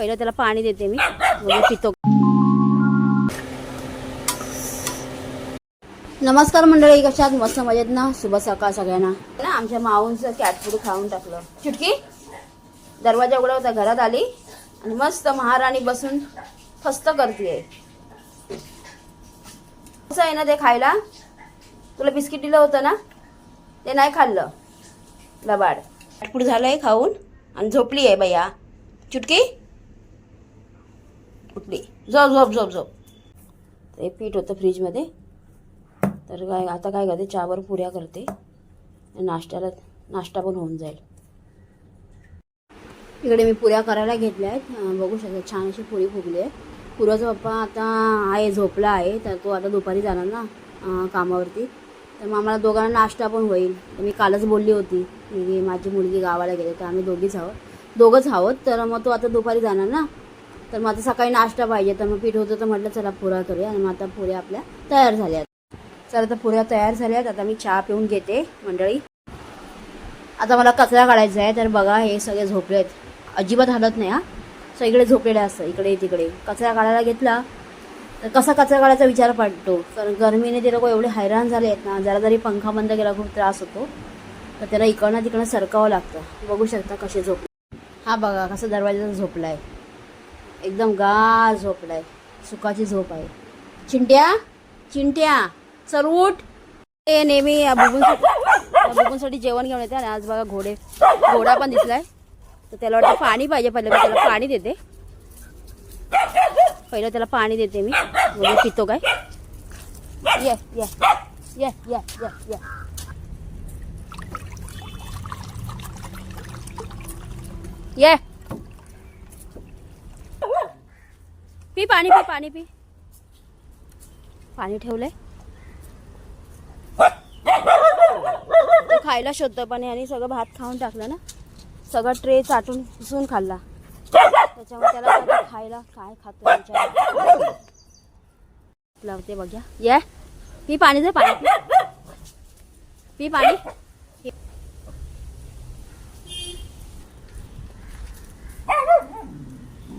पहिलं त्याला पाणी देते मी. पितो. नमस्कार मंडळी कशात मस्त मजेत ना? शुभ सकाळ सगळ्यांना. ना आमच्या माऊंचं कॅट फूड खाऊन टाकलं. चुटकी? दरवाजा उघडा होता घरात आली. आणि मस्त महाराणी बसून फस्त करते कसं आहे ना ते खायला? तुला बिस्किट दिलं होतं ना? ते नाही खाल्लं. लबाड. कॅटफूड झालंय खाऊन. आणि झोपली आहे बया चुटकी? उठली झोप झोप झोप झोप. ते पीठ होतं फ्रीजमध्ये. तर काय आता काय करते चहावर पुऱ्या करते. नाश्त्याला नाश्ता पण होऊन जाईल. इकडे मी पुऱ्या करायला घेतल्या आहेत. बघू शकता छान अशी पुरी फुगली आहे पुऱ्याचा पप्पा आता आहे झोपला आहे. तर तो आता दुपारी जाणार ना कामावरती. तर मग आम्हाला दोघांना नाश्ता पण होईल. तर मी कालच बोलली होती की माझी मुलगी गावाला गेली तर आम्ही दोघीच आहोत. दोघंच आहोत तर मग तो आता दुपारी जाणार ना. तर मग आता सकाळी नाश्ता पाहिजे तर मग पीठ होतं तर म्हटलं चला पुऱ्या करूया. आणि मग आता पुऱ्या आपल्या तयार झाल्यात. चला आता पुऱ्या तयार झाल्यात. आता मी चहा पिऊन घेते मंडळी. आता मला कचरा काढायचा आहे तर बघा हे सगळे झोपले आहेत. अजिबात हलत नाही हा. सगळीकडे झोपलेले असतं इकडे तिकडे. कचरा काढायला घेतला तर कसा कचरा काढायचा विचार पडतो. कारण गरमीने ते लोक एवढे हैराण झाले आहेत ना जरा जरी पंखा बंद केला खूप त्रास होतो. तर त्याला इकडनं तिकडनं सरकावं लागतं. बघू शकता कसे झोपले हा बघा कसं दरवाजा झोपला आहे एकदम गार झोपला आहे. सुखाची झोप आहे. चिंट्या चिंट्या चल उठ. ते नेहमी या बुबूंसाठी बुबूंसाठी जेवण घेऊन येते आणि आज बघा घोडे घोडा पण दिसलाय. तर त्याला वाटतं पाणी पाहिजे पहिलं मी त्याला पाणी देते. पहिलं त्याला पाणी देते मी. म्हणजे पितो काय? ये ये ये ये ये ये. ये. पी पाणी पी पाणी पी. पाणी ठेवलंय. तो खायला शोधतो पण आणि सगळं भात खाऊन टाकलं ना सगळं ट्रे चाटून पुसून खाल्ला. त्याच्यामुळे त्याला खायला काय खातो लावते बघ्या. ये. पी पाणी दे पाणी पी. पाणी.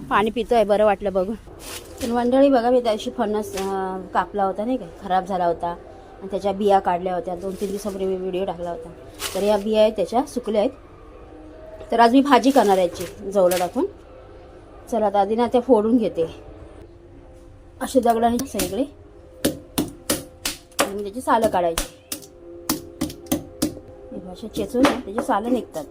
पाणी पितोय बरं वाटलं बघून. तर मंडळी बघा मी त्याची फणस कापला होता नाही का? खराब झाला होता. आणि त्याच्या बिया काढल्या होत्या. दोन तीन दिवसापूर्वी मी व्हिडिओ टाकला होता. तर या बिया आहेत त्याच्या सुकल्या आहेत. तर आज मी भाजी करणार याची जवळ टाकून. चला आता आधी ना त्या फोडून घेते. असे दगडाने सगळे. आणि त्याची सालं काढायची. हे असे चेचून त्याची सालं निघतात.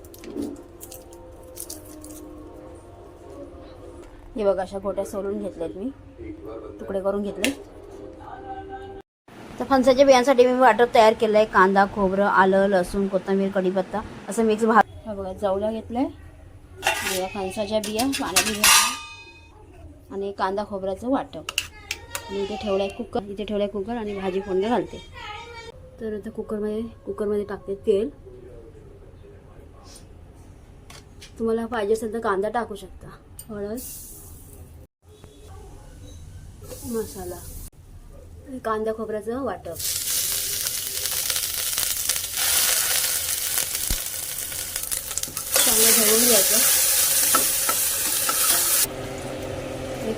हे बघा अशा गोट्या सोलून घेतल्यात मी. तुकडे करून घेतले तर फणसाच्या बियांसाठी मी वाटर तयार केलं आहे कांदा खोबरं आलं लसूण कोथिंबीर कढीपत्ता असं मिक्स भात हा बघा जवल्या घेतलंय. बिया फणसाच्या बिया पाण्यात आणि कांदा खोबऱ्याचं वाटप. आणि इथे ठेवलं आहे कुकर. इथे ठेवलं आहे कुकर आणि भाजी फोडणं घालते. तर आता कुकरमध्ये कुकरमध्ये टाकते तेल. तुम्हाला पाहिजे असेल तर कांदा टाकू शकता. हळद. मसाला कांदा खोबऱ्याचं वाटप. चांगलं धुवून घ्यायचं.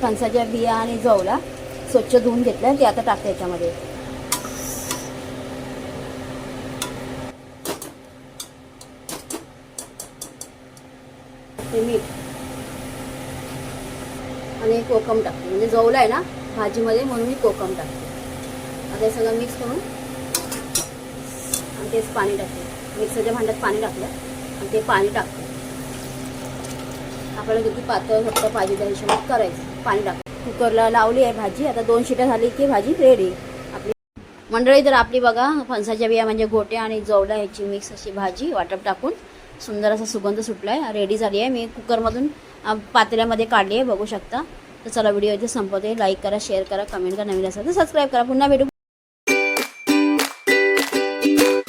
फणसाच्या बिया आणि जवला स्वच्छ धुवून घेतल्या ते आता टाकते याच्यामध्ये. ते मीठ. आणि कोकम टाकते. म्हणजे जवला आहे ना भाजीमध्ये म्हणून मी कोकम टाकते. आता हे सगळं मिक्स करून आणि तेच पाणी टाकते. मिक्सरच्या भांड्यात पाणी टाकलं आणि ते पाणी टाकते. आपल्याला किती पातळ फक्त पाहिजे त्या हिशोबात करायचं. पाणी टाक कुकरला लावली आहे भाजी. आता दोन शिट्या झाली की भाजी रेडी आपली मंडळी तर आपली बघा फणसाच्या बिया म्हणजे गोट्या आणि जवळ्या ह्याची मिक्स अशी भाजी वाटप टाकून सुंदर असा सुगंध सुटला आहे रेडी झाली आहे. मी कुकरमधून पातळ्यामध्ये पातेल्यामध्ये काढली आहे. बघू शकता. तर चला व्हिडिओ इथे संपवते लाईक करा शेअर करा कमेंट करा नवीन असेल तर सबस्क्राईब करा पुन्हा भेटू